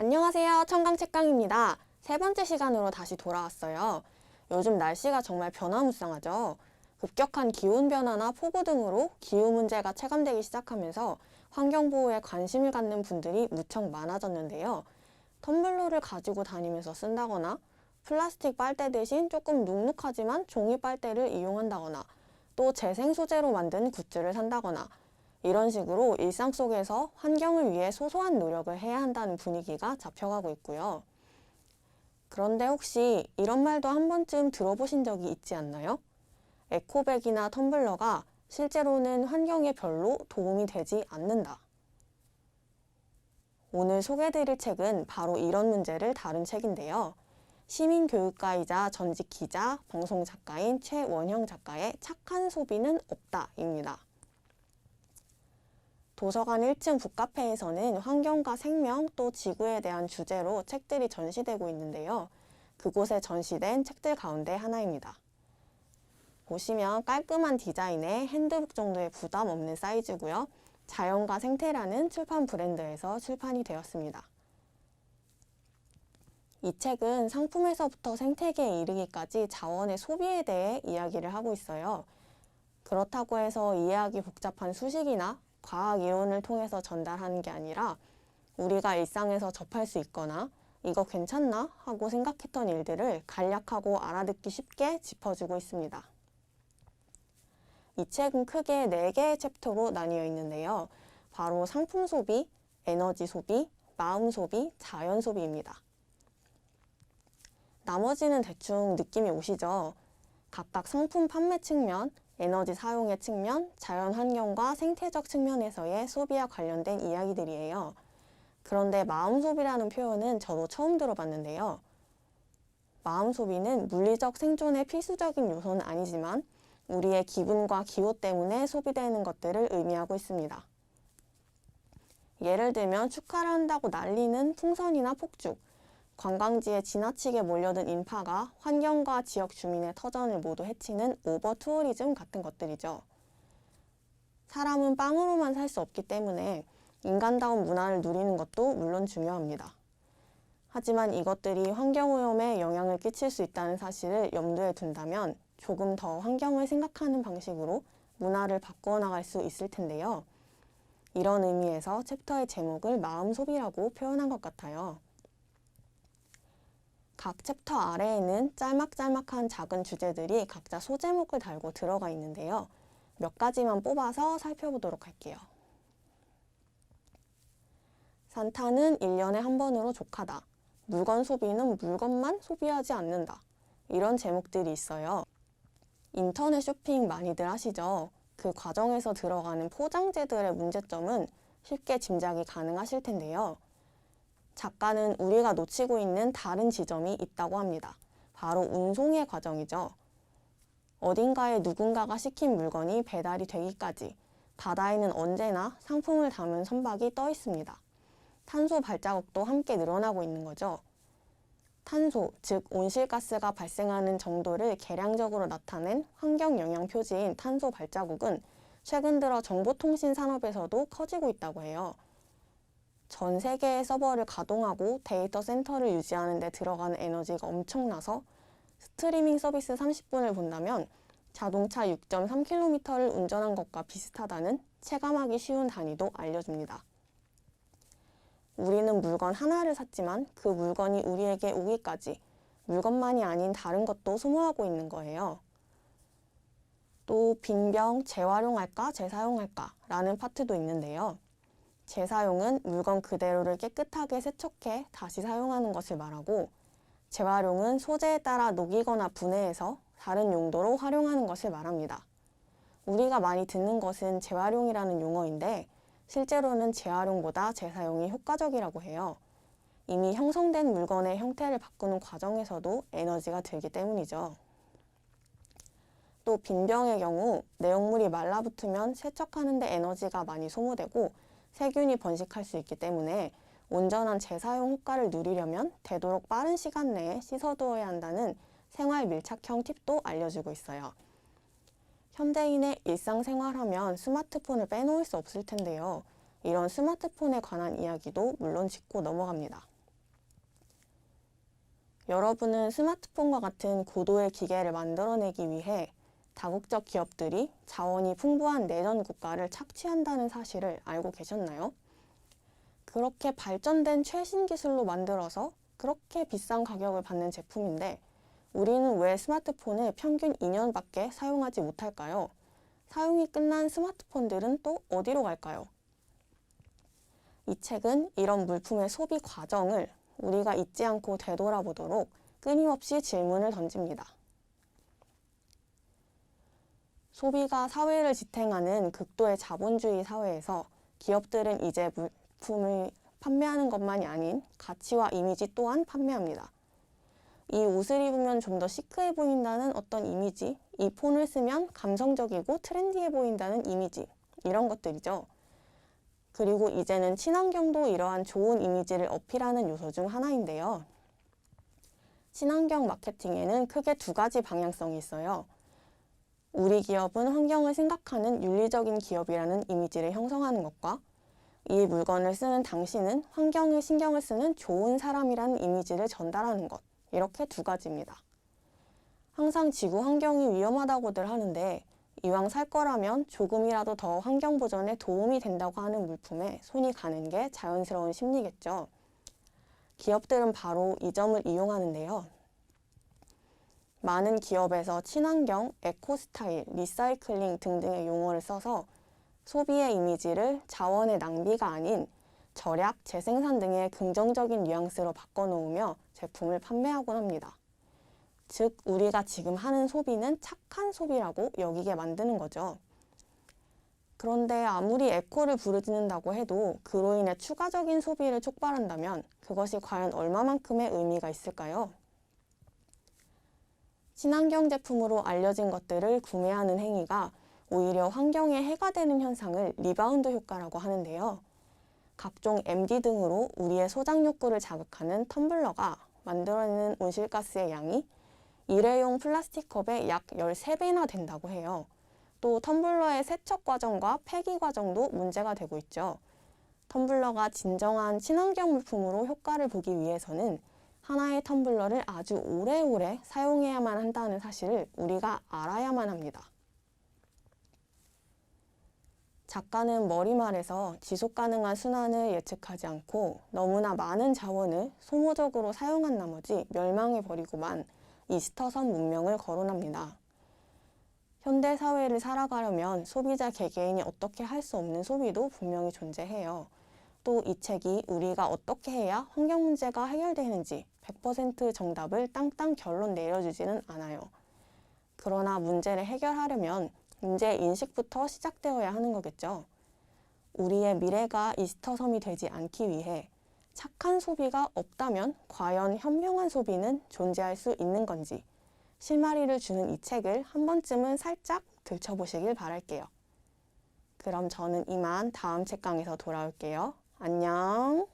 안녕하세요. 청강책강입니다. 세 번째 시간으로 다시 돌아왔어요. 요즘 날씨가 정말 변화무쌍하죠. 급격한 기온 변화나 폭우 등으로 기후 문제가 체감되기 시작하면서 환경보호에 관심을 갖는 분들이 무척 많아졌는데요. 텀블러를 가지고 다니면서 쓴다거나 플라스틱 빨대 대신 조금 눅눅하지만 종이 빨대를 이용한다거나 또 재생 소재로 만든 굿즈를 산다거나 이런 식으로 일상 속에서 환경을 위해 소소한 노력을 해야 한다는 분위기가 잡혀가고 있고요. 그런데 혹시 이런 말도 한 번쯤 들어보신 적이 있지 않나요? 에코백이나 텀블러가 실제로는 환경에 별로 도움이 되지 않는다. 오늘 소개해드릴 책은 바로 이런 문제를 다룬 책인데요. 시민교육가이자 전직 기자, 방송 작가인 최원형 작가의 착한 소비는 없다입니다. 도서관 1층 북카페에서는 환경과 생명 또 지구에 대한 주제로 책들이 전시되고 있는데요. 그곳에 전시된 책들 가운데 하나입니다. 보시면 깔끔한 디자인의 핸드북 정도의 부담 없는 사이즈고요. 자연과 생태라는 출판 브랜드에서 출판이 되었습니다. 이 책은 상품에서부터 생태계에 이르기까지 자원의 소비에 대해 이야기를 하고 있어요. 그렇다고 해서 이해하기 복잡한 수식이나 과학 이론을 통해서 전달하는 게 아니라 우리가 일상에서 접할 수 있거나 이거 괜찮나 하고 생각했던 일들을 간략하고 알아듣기 쉽게 짚어주고 있습니다. 이 책은 크게 4개의 챕터로 나뉘어 있는데요. 바로 상품 소비, 에너지 소비, 마음 소비, 자연 소비입니다. 나머지는 대충 느낌이 오시죠? 각각 상품 판매 측면, 에너지 사용의 측면, 자연 환경과 생태적 측면에서의 소비와 관련된 이야기들이에요. 그런데 마음 소비라는 표현은 저도 처음 들어봤는데요. 마음 소비는 물리적 생존의 필수적인 요소는 아니지만 우리의 기분과 기호 때문에 소비되는 것들을 의미하고 있습니다. 예를 들면 축하를 한다고 날리는 풍선이나 폭죽, 관광지에 지나치게 몰려든 인파가 환경과 지역 주민의 터전을 모두 해치는 오버 투어리즘 같은 것들이죠. 사람은 빵으로만 살 수 없기 때문에 인간다운 문화를 누리는 것도 물론 중요합니다. 하지만 이것들이 환경오염에 영향을 끼칠 수 있다는 사실을 염두에 둔다면 조금 더 환경을 생각하는 방식으로 문화를 바꿔 나갈 수 있을 텐데요. 이런 의미에서 챕터의 제목을 마음 소비라고 표현한 것 같아요. 각 챕터 아래에는 짤막짤막한 작은 주제들이 각자 소제목을 달고 들어가 있는데요. 몇 가지만 뽑아서 살펴보도록 할게요. 산타는 1년에 한 번으로 족하다. 물건 소비는 물건만 소비하지 않는다. 이런 제목들이 있어요. 인터넷 쇼핑 많이들 하시죠? 그 과정에서 들어가는 포장재들의 문제점은 쉽게 짐작이 가능하실 텐데요. 작가는 우리가 놓치고 있는 다른 지점이 있다고 합니다. 바로 운송의 과정이죠. 어딘가에 누군가가 시킨 물건이 배달이 되기까지 바다에는 언제나 상품을 담은 선박이 떠 있습니다. 탄소 발자국도 함께 늘어나고 있는 거죠. 탄소, 즉 온실가스가 발생하는 정도를 계량적으로 나타낸 환경 영향 표지인 탄소 발자국은 최근 들어 정보통신 산업에서도 커지고 있다고 해요. 전 세계의 서버를 가동하고 데이터 센터를 유지하는 데 들어가는 에너지가 엄청나서 스트리밍 서비스 30분을 본다면 자동차 6.3km를 운전한 것과 비슷하다는 체감하기 쉬운 단위도 알려줍니다. 우리는 물건 하나를 샀지만 그 물건이 우리에게 오기까지 물건만이 아닌 다른 것도 소모하고 있는 거예요. 또 빈병 재활용할까 재사용할까 라는 파트도 있는데요. 재사용은 물건 그대로를 깨끗하게 세척해 다시 사용하는 것을 말하고 재활용은 소재에 따라 녹이거나 분해해서 다른 용도로 활용하는 것을 말합니다. 우리가 많이 듣는 것은 재활용이라는 용어인데 실제로는 재활용보다 재사용이 효과적이라고 해요. 이미 형성된 물건의 형태를 바꾸는 과정에서도 에너지가 들기 때문이죠. 또 빈병의 경우 내용물이 말라붙으면 세척하는 데 에너지가 많이 소모되고 세균이 번식할 수 있기 때문에 온전한 재사용 효과를 누리려면 되도록 빠른 시간 내에 씻어두어야 한다는 생활 밀착형 팁도 알려주고 있어요. 현대인의 일상생활하면 스마트폰을 빼놓을 수 없을 텐데요. 이런 스마트폰에 관한 이야기도 물론 짚고 넘어갑니다. 여러분은 스마트폰과 같은 고도의 기계를 만들어내기 위해 다국적 기업들이 자원이 풍부한 내전 국가를 착취한다는 사실을 알고 계셨나요? 그렇게 발전된 최신 기술로 만들어서 그렇게 비싼 가격을 받는 제품인데 우리는 왜 스마트폰을 평균 2년밖에 사용하지 못할까요? 사용이 끝난 스마트폰들은 또 어디로 갈까요? 이 책은 이런 물품의 소비 과정을 우리가 잊지 않고 되돌아보도록 끊임없이 질문을 던집니다. 소비가 사회를 지탱하는 극도의 자본주의 사회에서 기업들은 이제 물품을 판매하는 것만이 아닌 가치와 이미지 또한 판매합니다. 이 옷을 입으면 좀 더 시크해 보인다는 어떤 이미지, 이 폰을 쓰면 감성적이고 트렌디해 보인다는 이미지, 이런 것들이죠. 그리고 이제는 친환경도 이러한 좋은 이미지를 어필하는 요소 중 하나인데요. 친환경 마케팅에는 크게 두 가지 방향성이 있어요. 우리 기업은 환경을 생각하는 윤리적인 기업이라는 이미지를 형성하는 것과 이 물건을 쓰는 당신은 환경에 신경을 쓰는 좋은 사람이라는 이미지를 전달하는 것. 이렇게 두 가지입니다. 항상 지구 환경이 위험하다고들 하는데 이왕 살 거라면 조금이라도 더 환경 보전에 도움이 된다고 하는 물품에 손이 가는 게 자연스러운 심리겠죠. 기업들은 바로 이 점을 이용하는데요. 많은 기업에서 친환경, 에코스타일, 리사이클링 등등의 용어를 써서 소비의 이미지를 자원의 낭비가 아닌 절약, 재생산 등의 긍정적인 뉘앙스로 바꿔놓으며 제품을 판매하곤 합니다. 즉, 우리가 지금 하는 소비는 착한 소비라고 여기게 만드는 거죠. 그런데 아무리 에코를 부르짖는다고 해도 그로 인해 추가적인 소비를 촉발한다면 그것이 과연 얼마만큼의 의미가 있을까요? 친환경 제품으로 알려진 것들을 구매하는 행위가 오히려 환경에 해가 되는 현상을 리바운드 효과라고 하는데요. 각종 MD 등으로 우리의 소장 욕구를 자극하는 텀블러가 만들어내는 온실가스의 양이 일회용 플라스틱 컵의 약 13배나 된다고 해요. 또 텀블러의 세척 과정과 폐기 과정도 문제가 되고 있죠. 텀블러가 진정한 친환경 물품으로 효과를 보기 위해서는 하나의 텀블러를 아주 오래오래 사용해야만 한다는 사실을 우리가 알아야만 합니다. 작가는 머리말에서 지속 가능한 순환을 예측하지 않고 너무나 많은 자원을 소모적으로 사용한 나머지 멸망해 버리고만 이스터섬 문명을 거론합니다. 현대 사회를 살아가려면 소비자 개개인이 어떻게 할 수 없는 소비도 분명히 존재해요. 또 이 책이 우리가 어떻게 해야 환경 문제가 해결되는지 100% 정답을 땅땅 결론 내려주지는 않아요. 그러나 문제를 해결하려면 문제 인식부터 시작되어야 하는 거겠죠. 우리의 미래가 이스터 섬이 되지 않기 위해 착한 소비가 없다면 과연 현명한 소비는 존재할 수 있는 건지 실마리를 주는 이 책을 한 번쯤은 살짝 들춰보시길 바랄게요. 그럼 저는 이만 다음 책강에서 돌아올게요. 안녕.